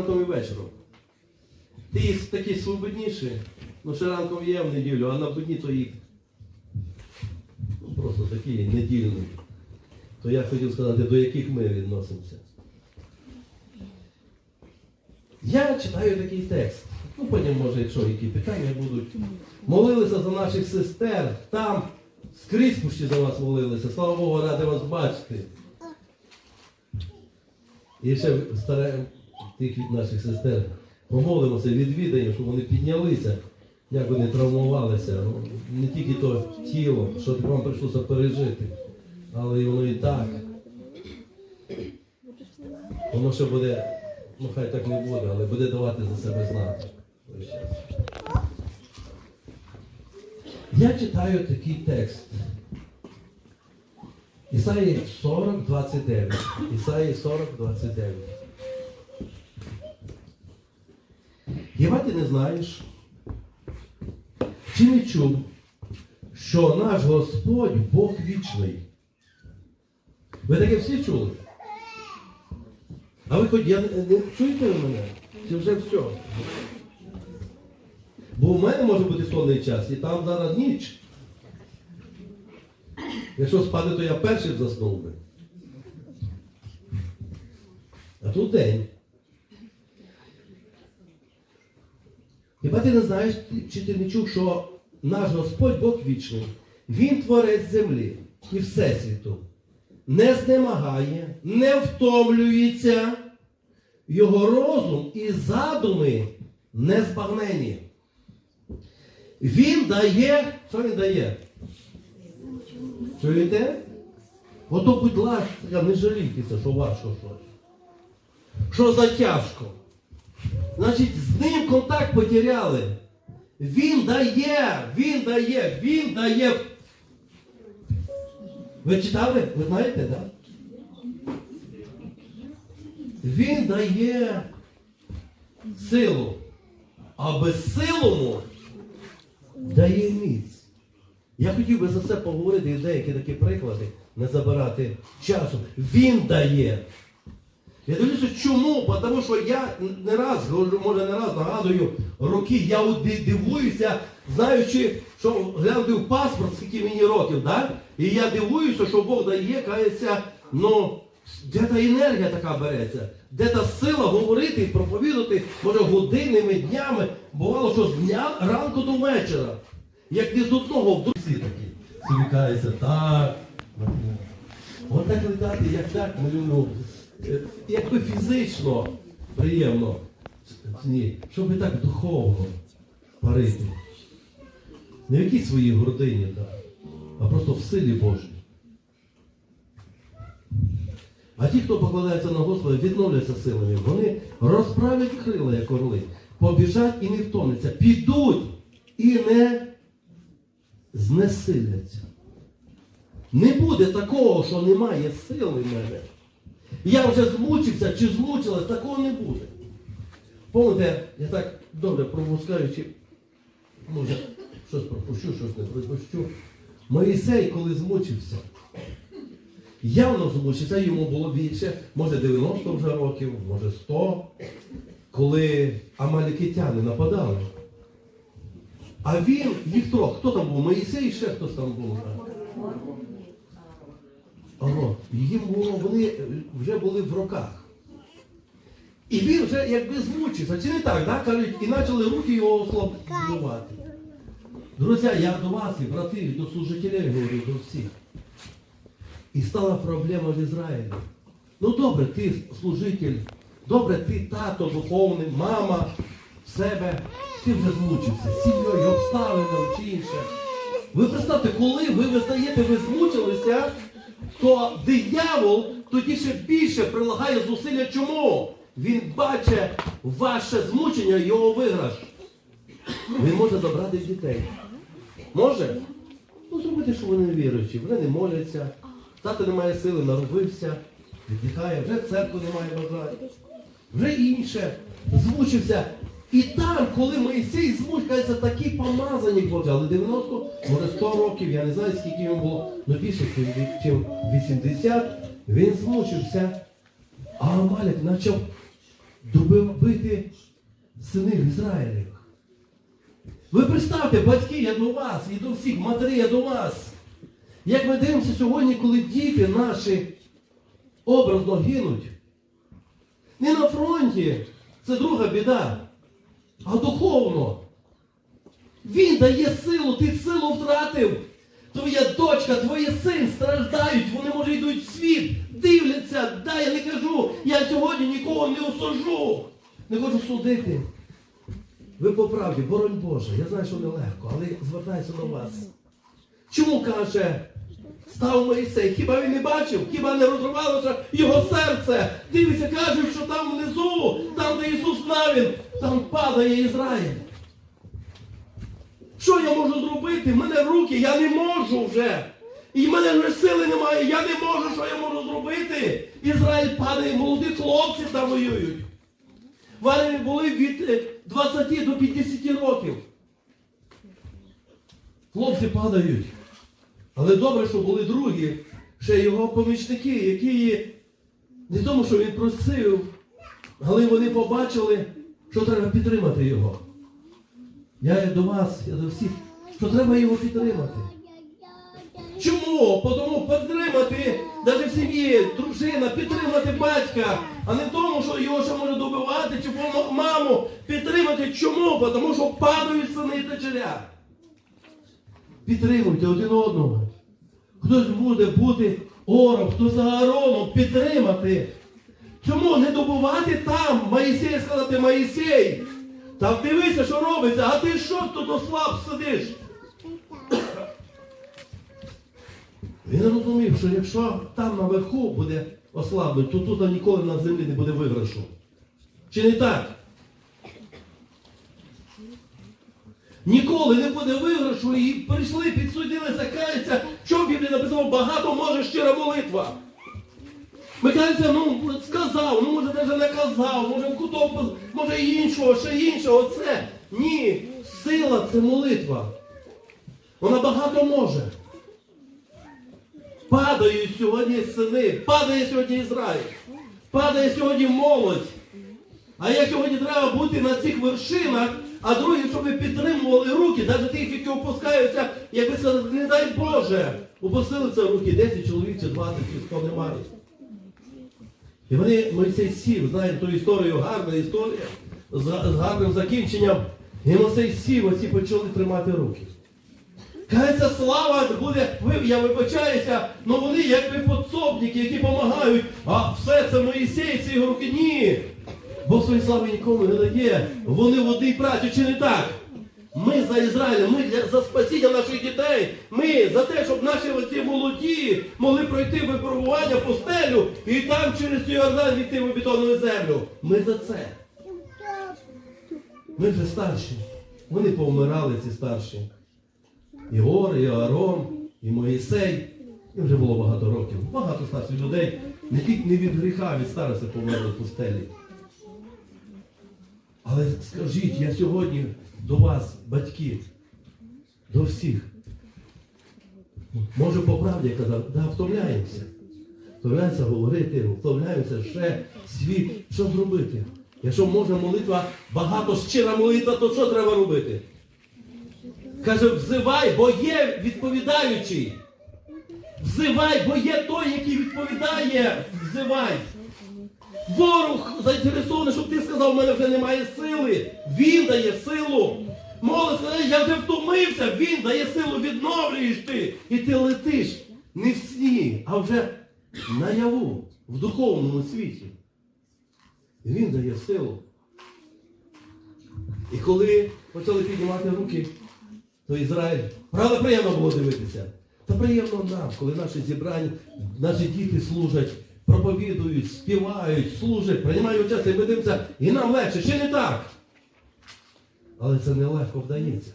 ранком і вечором. Ти їх такі свободніші, ну ще ранком є в неділю, а на будні то їх ну, просто такі недільні. То я хотів сказати, до яких ми відносимося. Я читаю такий текст. Ну, потім, може, якщо які питання будуть. Молилися за наших сестер. Там скрізь пущі за вас молилися. Слава Богу, ради вас бачити. І ще стараємо тих від наших сестер. Помолимося, відвідаємо, щоб вони піднялися, як вони травмувалися. Ну, Не тільки то тіло, що вам прийшлося пережити, але й воно і так. Воно ще буде, ну хай так не буде, але буде давати за себе знати. Я читаю такий текст. Ісаї 40, 29. Ісаї 40, 29. Хіба ти не знаєш? Чи не чув, що наш Господь Бог вічний? Ви таке всі чули? А ви хоч я не, чуєте мене? Чи вже все? Бо в мене може бути сонний час, і там зараз ніч. Якщо спати, то я перший заснув би. А тут день. Хіба ти не знаєш, чи ти не чув, що наш Господь Бог вічний, Він творець землі і Всесвіту, не знемагає, не втомлюється, його розум і задуми не збагнені. Він дає, що він дає? Чуєте? Ото, будь ласка, не жалійтеся, що важко щось. Що за тяжко? Значить, з ним контакт потеряли. Він дає, він дає, він дає. Ви читали? Ви знаєте, так? Да? Він дає силу, а безсилому дає міць. Я хотів би за це поговорити і деякі такі приклади, не забирати часу. Він дає. Я дивлюся, чому? Тому що я не раз, може не раз нагадую роки, я дивуюся, знаючи, що глянути в паспорт, скільки мені років, да? і я дивуюся, що Бог дає, кається, ну, де та енергія така береться, де та сила говорити проповідати, може, годинами, днями, бувало, що з дня ранку до вечора. Як не з одного в дусі такі. Собі кається, так. От так летати, як так, малюну. Е, Якби фізично приємно, ні, щоб так духовно парити. Не в якійсь своїй гордині, так, а просто в силі Божій. А ті, хто покладається на Господа, відновляться силами. Вони розправлять крила, як орли, побіжать і не втомляться, підуть і не знесиляться. Не буде такого, що немає сили в мене. Я вже змучився чи змучилась, такого не буде. Помните, я так добре пропускаючи, може, щось пропущу, щось не пропущу. Моїсей, коли змучився, явно змучився, йому було більше, може 90 вже років, може 100, коли амалікитяни нападали. А він, їх трьох, хто там був? Моїсей і ще хтось там був. Ага, їм було, вони вже були в роках. І він вже якби змучився. Чи не так, да? кажуть, і почали руки його ослаблювати. Друзі, я до вас, і брати, і до служителів говорю, до всіх. І стала проблема в Ізраїлі. Ну добре, ти служитель, добре, ти тато духовний, мама себе, ти вже змучився, сім'єю, обставинами чи інше. Ви представте, коли ви визнаєте, ви змучилися, то диявол тоді ще більше прилагає зусилля. Чому? Він бачить ваше змучення, його виграш. Він може забрати дітей. Може? Ну, зробити, що вони не віруючі, вони не моляться, тато не має сили, наробився, віддихає, вже церкву немає бажання. Вже інше, змучився. І там, коли Моїсей змучкається, такий помазані але 90, може 100 років, я не знаю, скільки йому було, але більше, ніж 80, він змучився. А Амалік почав добити синів Ізраїлів. Ви представте, батьки, я до вас, і до всіх, матері, я до вас. Як ми дивимося сьогодні, коли діти наші образно гинуть. Не на фронті, це друга біда, а духовно. Він дає силу, ти силу втратив. Твоя дочка, твої син страждають, вони може йдуть в світ, дивляться, да, я не кажу, я сьогодні нікого не осужу. Не хочу судити. Ви по правді, боронь Боже, я знаю, що нелегко, але звертаюся до вас. Чому каже, став Моїсей? Хіба він не бачив? Хіба не розривалося його серце? Дивіться, кажуть, що там внизу, там, де Ісус Навін, там падає Ізраїль. Що я можу зробити? В мене руки, я не можу вже. І в мене вже сили немає, я не можу, що я можу зробити. Ізраїль падає, молоді хлопці там воюють. Вони були від е, 20 до 50 років. Хлопці падають. Але добре, що були другі, ще його помічники, які не тому, що він просив, але вони побачили, що треба підтримати його. Я до вас, я до всіх, що треба його підтримати. Чому? Тому підтримати навіть в сім'ї, дружина, підтримати батька, а не тому, що його ще може добивати, чи маму підтримати. Чому? Тому що падають сини і дочеря. Підтримуйте один одного. Хтось буде бути ором, хто за Аароном, підтримати. Чому не добувати там? Моїсей сказати, Моїсей, там дивися, що робиться, а ти що тут ослаб сидиш? Він розумів, що якщо там наверху буде ослаблено, то тут ніколи на землі не буде виграшу. Чи не так? Ніколи не буде виграшу і прийшли, підсудилися, каються. Що в Біблії написано? Багато може щира молитва. Ми кажемо, ну сказав, ну може навіть не казав, може в куток, може іншого, ще іншого. Це. Ні, сила це молитва. Вона багато може. Падають сьогодні сини, падає сьогодні Ізраїль, падає сьогодні молодь. А як сьогодні треба бути на цих вершинах, а другі, щоб ви підтримували руки, навіть тих, які опускаються, як ви сказали, не дай Боже, опустилися руки 10 чоловік чи 20, чи 100 немає. І вони, Мойсей сів, знаєте ту історію, гарна історія, з, з гарним закінченням. І Мойсей сів, оці почали тримати руки. Кається слава буде, я вибачаюся, але вони як ви подсобники, які допомагають, а все це Моїсей, ці його руки. Ні. Бог своєї слави нікому не дає. Вони в одній праці, чи не так? Ми за Ізраїль, ми для, за спасіння наших дітей, ми за те, щоб наші оці молоді могли пройти випробування пустелю і там через цей Йордан війти в обітовану землю. Ми за це. Ми вже старші. Вони повмирали, ці старші. І Гор, і Аарон, і Моїсей. Їм вже було багато років. Багато старших людей не тільки не від гріха, від старості померли в пустелі. Але скажіть, я сьогодні до вас, батьки, до всіх. Може по правді казав, да, втомляємося. Втомляємося говорити, втомляємося ще світ. Що зробити? Якщо може молитва, багато щира молитва, то що треба робити? Каже, взивай, бо є відповідаючий. Взивай, бо є той, який відповідає. Взивай. Ворог заінтересований, щоб ти сказав, у мене вже немає сили. Він дає силу. Молодь сказати, я вже втомився, він дає силу, відновлюєш ти. І ти летиш не в сні, а вже наяву, в духовному світі. Він дає силу. І коли почали піднімати руки, то Ізраїль, правда, приємно було дивитися. Та приємно нам, коли наші зібрання, наші діти служать, проповідують, співають, служать, приймають участь, і ми дивимося, і нам легше, ще не так. Але це нелегко вдається.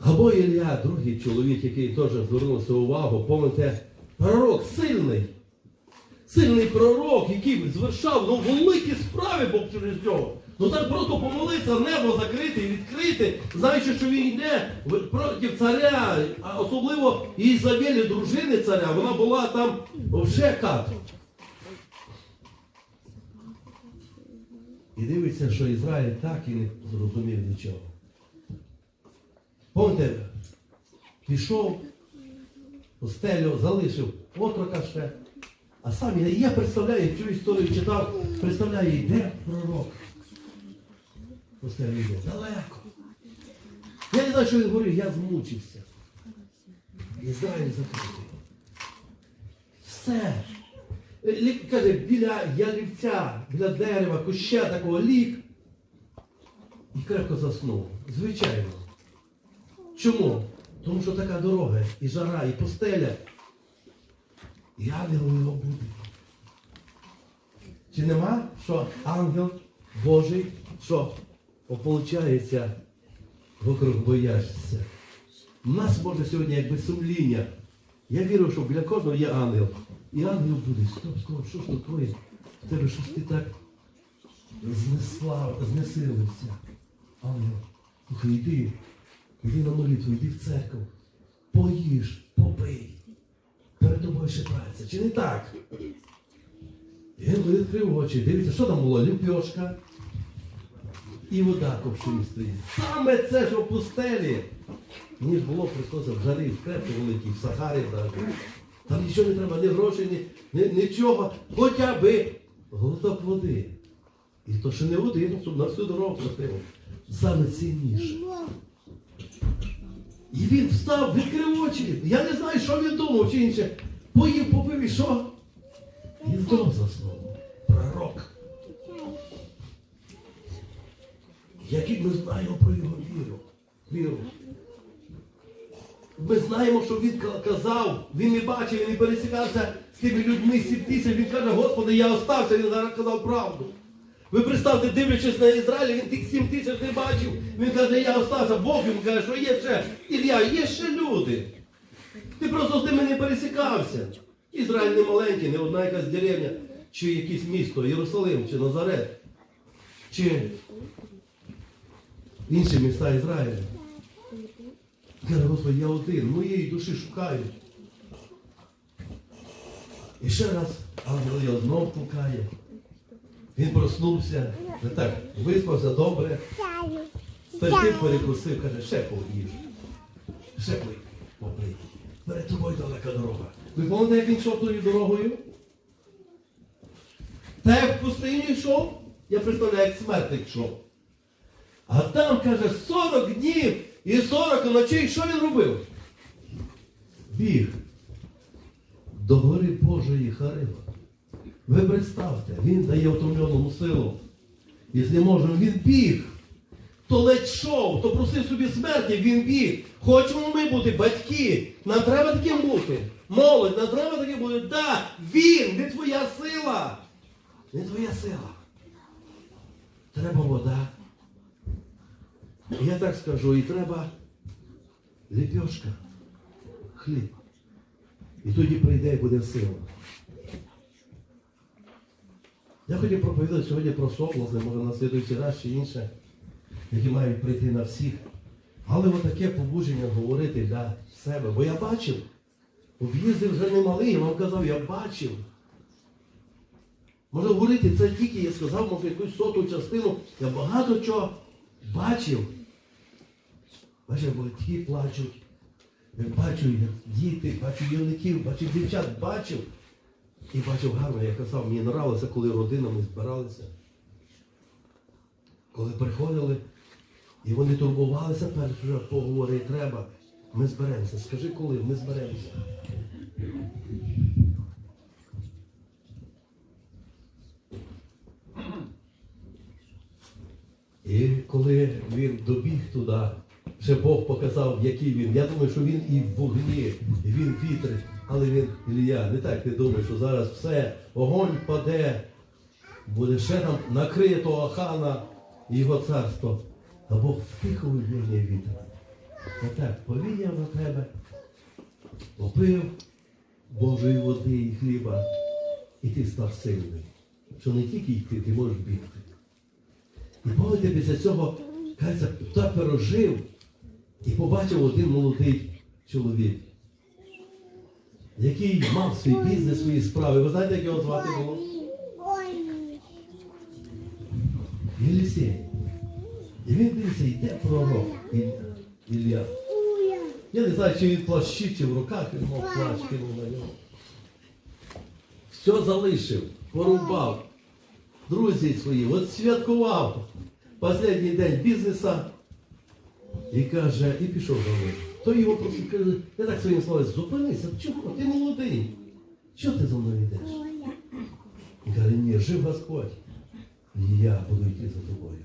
Або Ілля, другий чоловік, який теж звернувся увагу, помните, пророк сильний. Сильний пророк, який звершав ну, великі справи Бог через нього. Ну так просто помолитися, небо закрити і відкрити, знаючи, що він йде проти царя, а особливо Ізавелі, дружини царя, вона була там вже кат. І дивиться, що Ізраїль так і не зрозумів нічого. Помните, пішов, стелю залишив отрока ще. А сам я представляю, цю історію читав, представляю, йде пророк. Постелю йде далеко. Я не знаю, що він говорив, я змучився. Ізраїль закритий. Все. Лік каже, біля ялівця, біля дерева, куща такого лік. І крепко заснув. Звичайно. Чому? Тому що така дорога, і жара, і пустеля. І ангел його буде. Чи нема, що ангел Божий, що ополчається вокруг бояшся? У нас може сьогодні якби сумління. Я вірю, що біля кожного є ангел. І ангел буде, стоп, стоп, що ж твоє? В тебе щось ти так знесла, знесилився. Ангел, слухай, йди, йди на молитву, йди в церкву, поїж, попий. Перед тобою ще праця. Чи не так? Він відкрив очі, дивіться, що там було? Люпьошка і вода ковшин стоїть. Саме це ж у пустелі. Мені ж було Христоса в жарі, в крепко великій, в Сахарі навіть. Там нічого не треба, ні грошей, ні, ні, нічого, хоча би глоток води. І то ще не один, щоб на всю дорогу хватило. Саме цінніше. І він встав, відкрив очі. Я не знаю, що він думав чи інше. Поїв, попив і що? І знов заснув. Пророк. Який ми знаємо про його віру. Віру. Ми знаємо, що він казав, він не бачив, він не пересікався з тими людьми сім тисяч. Він каже, Господи, я остався, він зараз казав правду. Ви представте, дивлячись на Ізраїль, він тих сім тисяч не бачив. Він каже, я остався. Бог йому каже, що є ще. Ілля, є ще люди. Ти просто з ними не пересікався. Ізраїль не маленький, не одна якась деревня, чи якесь місто, Єрусалим, чи Назарет, чи інші міста Ізраїля. Каже, Господи, я один, моєї душі шукають. І ще раз ангел його знов пукає. Він проснувся, не так, виспався добре, стальки перекусив, каже, ще поїж. Ще пий, попий. Перед тобою далека дорога. Ви пам'ятаєте, як він йшов тою дорогою? Та як в пустиню йшов, я представляю, як смертник йшов. А там, каже, 40 днів і 40 ночей, що він робив? Біг до гори Божої Харива. Ви представте, він дає втомленому силу. І знеможемо, він біг. То ледь йшов, то просив собі смерті, він біг. Хочемо ми бути батьки. Нам треба таким бути. Молодь, нам треба таким бути. Да, він, не твоя сила. Не твоя сила. Треба вода. Я так скажу, і треба ліпьошка, хліб. І тоді прийде і буде сила. Я хотів проповідати сьогодні про соблазни, може на слідуючий раз чи інше, які мають прийти на всіх. Але отаке побудження говорити для себе. Бо я бачив, об'їзди вже не малий, я вам казав, я бачив. Може говорити, це тільки я сказав, може якусь соту частину. Я багато чого бачив. Бачив, батьки плачуть. Бачу діти, бачу юнаків, бачу дівчат, бачив. І бачив гарно, я казав, мені нравилося, коли родинами збиралися. Коли приходили, і вони турбувалися перш вже поговорити, треба. Ми зберемося. Скажи коли, ми зберемося. І коли він добіг туди, ще Бог показав, який він. Я думаю, що він і в вогні, і він вітрить. Але він, Ілля, не так ти думаєш, що зараз все, огонь паде, буде ще там накриє того хана і його царство. А Бог втихав війні вітер. Отак повіяв на тебе, попив Божої води і хліба, і ти став сильний. Що не тільки йти, ти можеш бігти. І помните, після цього, кажеться, так пережив і побачив один молодий чоловік, який мав свій бізнес, свої справи. Ви знаєте, як його звати було? Єлісей. І він дивиться, йде пророк Ілля. Я не знаю, чи він плащив, чи в руках він мав плащ, кинув на нього. Все залишив, порубав. Друзі свої, от святкував останній день бізнеса і каже, і пішов за мною. Той його просить, каже, я так своїм словом, зупинися, чого? Ти молодий. Чого ти за мною йдеш? Він каже, ні, жив Господь. І я буду йти за тобою.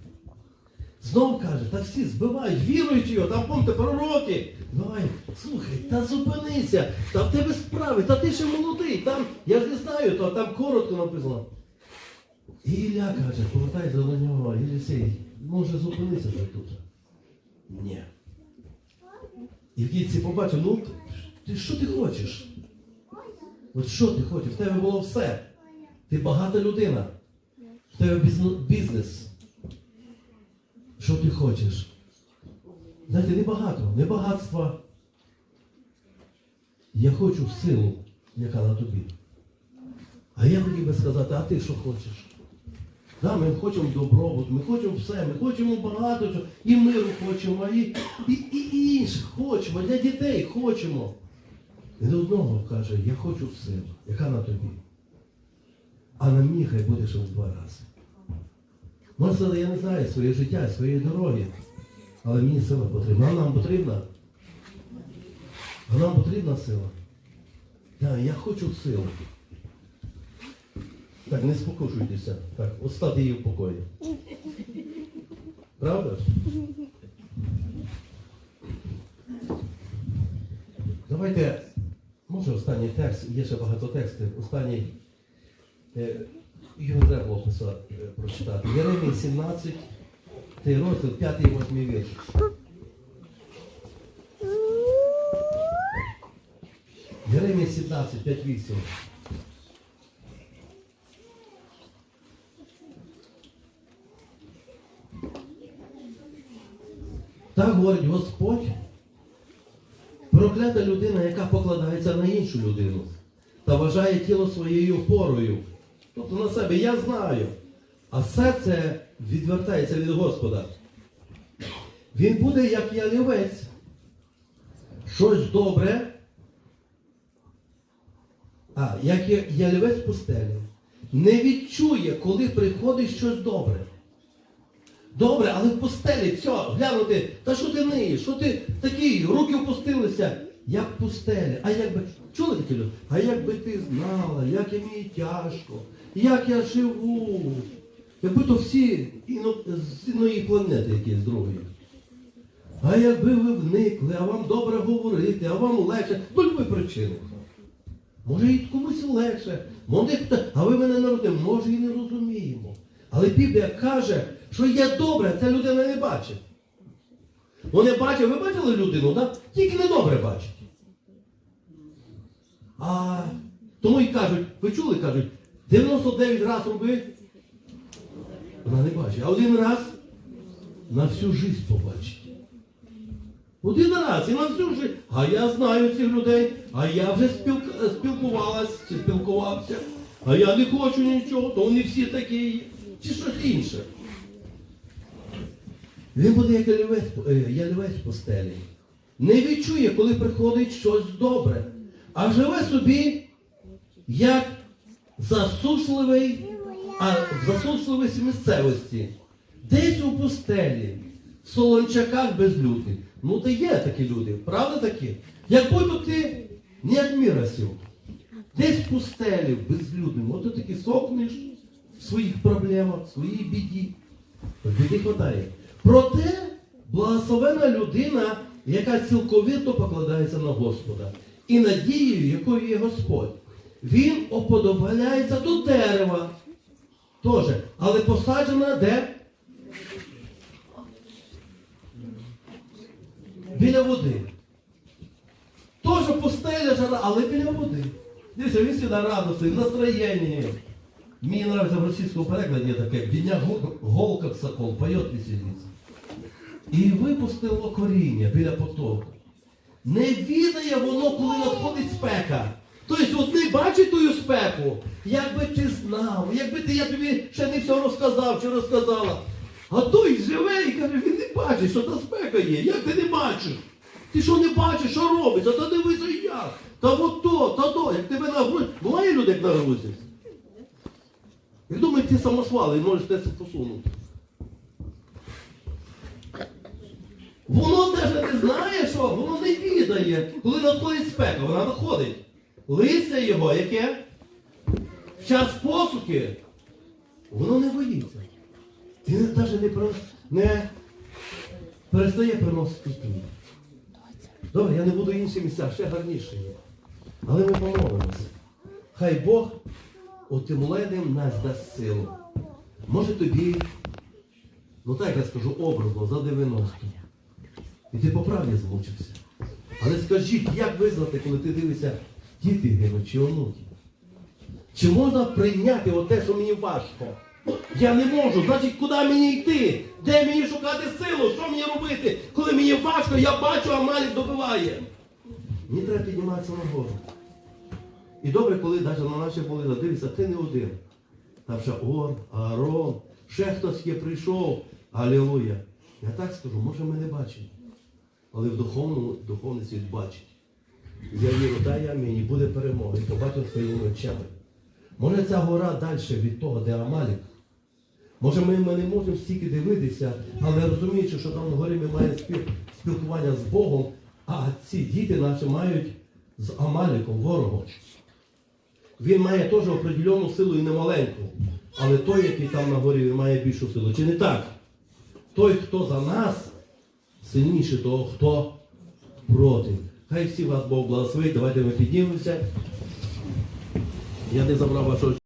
Знов каже, та всі збивають, віруючи його, там помните пророки. Давай, слухай, та зупинися, та в тебе справи, та ти ще молодий, там, я ж не знаю, то там коротко написано. І Ілля каже, повертайся до нього, Єлісей, може зупинися вже тут. Ні. І в кінці побачив, ну ти що ти хочеш? От що ти хочеш? В тебе було все. Ти багата людина. В тебе бізнес. Що ти хочеш? Знаєте, не багато, не багатства. Я хочу силу, яка на тобі. А я хотів би сказати, а ти що хочеш? Да, ми хочемо добробут, ми хочемо все, ми хочемо багато чого, і миру хочемо, і, і, і, інших хочемо, для дітей хочемо. І до одного каже, я хочу силу, яка на тобі. А на мені хай буде ще в два рази. Може, я не знаю своє життя, своєї дороги, але мені сила потрібна. А нам потрібна? А нам потрібна сила. Так, я хочу силу. Так, не спокушуйтеся. Так, остати її в покої. Правда? Давайте, може останній текст, є ще багато текстів. Останній е, його треба було писати, е, прочитати. Єремій 17, цей розділ, 5 і 8 вірш. Єремій 17, 5, Так говорить Господь, проклята людина, яка покладається на іншу людину та вважає тіло своєю опорою. Тобто на себе я знаю, а серце відвертається від Господа. Він буде як ялівець. Щось добре. А, як ялівець пустелі. Не відчує, коли приходить щось добре. Добре, але в пустелі, все, глянути, та що ти ниєш, що ти такий, руки опустилися, як пустелі. А якби, чули такі люди? А якби ти знала, як і мені тяжко, як я живу. Якби то всі іно, з іної планети якісь другої. А якби ви вникли, а вам добре говорити, а вам легше, до любої причини. Може і комусь легше, може, а ви мене народили, може і не розуміємо. Але Біблія каже, що є добре, ця людина не бачить. Вони бачать, ви бачили людину, так? тільки не добре бачить. А тому і кажуть, ви чули, кажуть, 99 разів роби, вона не бачить. А один раз на всю життя побачить. Один раз і на всю життя. А я знаю цих людей, а я вже спілк- спілкувалась чи спілкувався. А я не хочу нічого, то вони всі такі, чи щось інше. Він буде як ялівець, в постелі. Не відчує, коли приходить щось добре, а живе собі як засушливий, а в засушливій місцевості. Десь у пустелі, в солончаках безлюдних. Ну, то є такі люди, правда такі? Як будто ти не від міра сів. Десь в пустелі, безлюдним. От ти таки сохнеш в своїх проблемах, в своїй біді. Біди хватає. Проте благословена людина, яка цілковито покладається на Господа. І надією, якою є Господь. Він оподобаляється до дерева. Тоже. Але посаджена де? Біля води. Тоже пустеля жара, але біля води. Дивіться, він сюди радостний, в настроєнні. Мені нравится в російському перекладі таке «Дня голка сокол, поет веселиться. І випустило коріння біля потоку. Не відає воно, коли надходить спека. Тобто одні бачать тую спеку, якби ти знав, якби ти я тобі ще не все розказав чи розказала. А той живе і каже, він не бачить, що та спека є. Як ти не бачиш? Ти що не бачиш, що робиться? Та дивися як. Та от то, та то, як тебе нагрузять. Буває люди, як нагрузять? Як думаєте, ти самосвал і можеш десь посунути. Воно навіть не знає, що, воно не відає. Коли надходить спека, вона надходить. Листя його, яке? В час посухи, воно не боїться. І навіть не, про- не перестає приносити плід. Добре, я не буду інші місця, ще гарніше є. Але ми помолимося. Хай Бог отимленим нас дасть силу. Може тобі, ну так я скажу образно, за 90. І ти по правді змучився. Але скажіть, як визнати, коли ти дивишся, діти гинуть чи онуки? Чи можна прийняти оте, що мені важко? Я не можу, значить, куди мені йти? Де мені шукати силу? Що мені робити? Коли мені важко, я бачу, а Малік добиває. Мені треба підніматися нагору. І добре, коли навіть на наші були дивишся, ти не один. Там ще Ор, Аарон, ще хтось є прийшов. Алілуя. Я так скажу, може ми не бачимо. Але в духовному, духовний світ бачить. Я вірю, дай амінь, і буде перемога, і побачив своїми очами. Може ця гора далі від того, де Амалік. Може ми, ми не можемо стільки дивитися, але розуміючи, що там на горі ми маємо спілкування з Богом, а ці діти наші мають з Амаліком, ворогом. Він має теж определену силу і немаленьку. Але той, який там на горі, він має більшу силу. Чи не так? Той, хто за нас, сильніший того, хто проти. Хай всі вас Бог благословить. Давайте ми піднімемося. Я не забрав вашого